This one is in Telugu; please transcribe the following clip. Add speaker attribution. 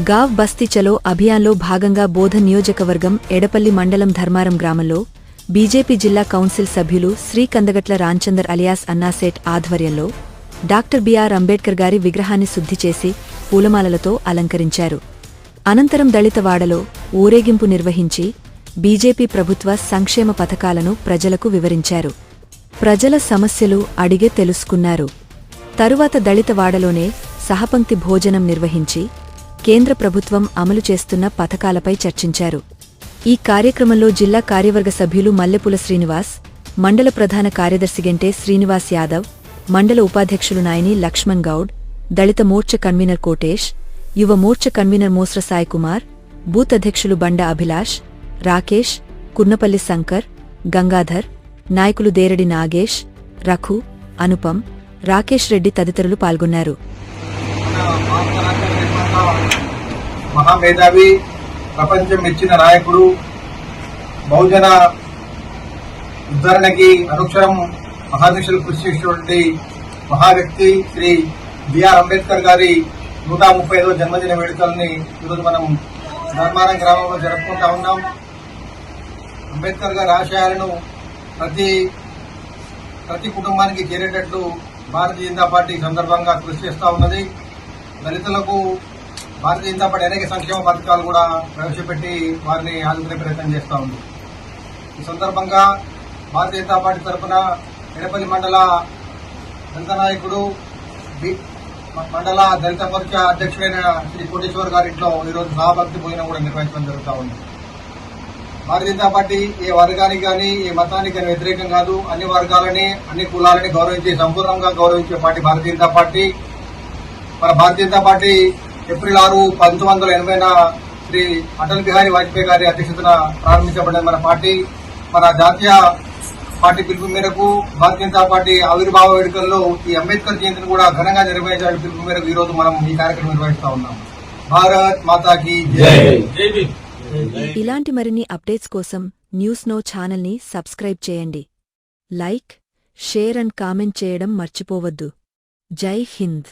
Speaker 1: గావ్ బస్తీ చలో అభియాన్లో భాగంగా బోధ నియోజకవర్గం ఎడపల్లి మండలం ధర్మారం గ్రామంలో బీజేపీ జిల్లా కౌన్సిల్ సభ్యులు శ్రీ కందగట్ల రాంచందర్ అలియాస్ అన్నాసేట్ ఆధ్వర్యంలో డాక్టర్ బిఆర్ అంబేడ్కర్ గారి విగ్రహాన్ని శుద్ధి చేసి పూలమాలలతో అలంకరించారు. అనంతరం దళితవాడలో ఊరేగింపు నిర్వహించి బీజేపీ ప్రభుత్వ సంక్షేమ పథకాలను ప్రజలకు వివరించారు. ప్రజల సమస్యలు అడిగే తెలుసుకున్నారు. తరువాత దళితవాడలోనే సహపంక్తి భోజనం నిర్వహించి కేంద్ర ప్రభుత్వం అమలు చేస్తున్న పథకాలపై చర్చించారు. ఈ కార్యక్రమంలో జిల్లా కార్యవర్గ సభ్యులు మల్లెపుల శ్రీనివాస్ మండల ప్రధాన కార్యదర్శి గంటే శ్రీనివాస్ యాదవ్ మండల ఉపాధ్యక్షులు Nayani Laxman Goud Dalit Morcha convener Kotesh Yuva Morcha convener Mosra Sai Kumar booth అధ్యక్షులు బండ అభిలాష్ రాకేష్ కున్నపల్లి శంకర్ గంగాధర్ నాయకులు దేరడి నాగేష్ రఘు అనుపం రాకేష్ రెడ్డి తదితరులు పాల్గొన్నారు.
Speaker 2: మన మహామేధావి ప్రపంచం ఇచ్చిన నాయకుడు బహుజన ఉద్ధరణకి అనుక్షరం మహాదీక్షలు కృషి చేసినటువంటి మహా వ్యక్తి శ్రీ బిఆర్ అంబేద్కర్ గారి నూట ముప్పై ఐదవ జన్మదిన వేడుకల్ని ఈరోజు మనం ధర్మారం గ్రామంలో జరుపుకుంటా ఉన్నాం. అంబేద్కర్ గారి ఆశయాలను ప్రతి ప్రతి కుటుంబానికి చేరేటట్లు భారతీయ జనతా పార్టీ సందర్భంగా కృషి చేస్తూ ఉన్నది. దళితులకు భారతీయ జనతా పార్టీ అనేక సంక్షేమ పథకాలు కూడా ప్రవేశపెట్టి వారిని ఆదుకునే ప్రయత్నం చేస్తూ ఉంది. ఈ సందర్భంగా భారతీయ జనతా పార్టీ తరఫున ఎడపల్లి మండల దళిత నాయకుడు మండల దళిత మోర్చా అధ్యక్షుడైన శ్రీ కోటేశ్వర్ గారి ఇంట్లో ఈరోజు సహభక్తి భోజనం కూడా నిర్వహించడం జరుగుతూ ఉంది. భారతీయ జనతా పార్టీ ఏ వర్గానికి కానీ ఏ మతానికి కానీ వ్యతిరేకం కాదు. అన్ని వర్గాలని అన్ని కులాలని గౌరవించి సంపూర్ణంగా గౌరవించే పార్టీ భారతీయ జనతా పార్టీ. మన భారతీయ జనతా పార్టీ ఏప్రిల్ ఆరు పంతొమ్మిది వందల ఎనభైన శ్రీ అటల్ బిహారీ వాజ్పేయి గారి అధ్యక్షతన ప్రారంభించబడిన మన పార్టీ మన జాతీయ పార్టీ పిలుపు మేరకు భారతీయ జనతా పార్టీ ఆవిర్భావ వేడుకల్లో ఈ అంబేద్కర్ జయంతిని కూడా ఘనంగా నిర్వహించాలని పిలుపు మేరకు ఈ రోజు మనం ఈ కార్యక్రమం నిర్వహిస్తా ఉన్నాం. భారత్ మాతాకి జై.
Speaker 1: ఇలాంటి మరిన్ని అప్డేట్స్ కోసం న్యూస్ నో ఛానల్ని సబ్స్క్రైబ్ చేయండి. లైక్ షేర్ అండ్ కామెంట్ చేయడం మర్చిపోవద్దు. జై హింద్.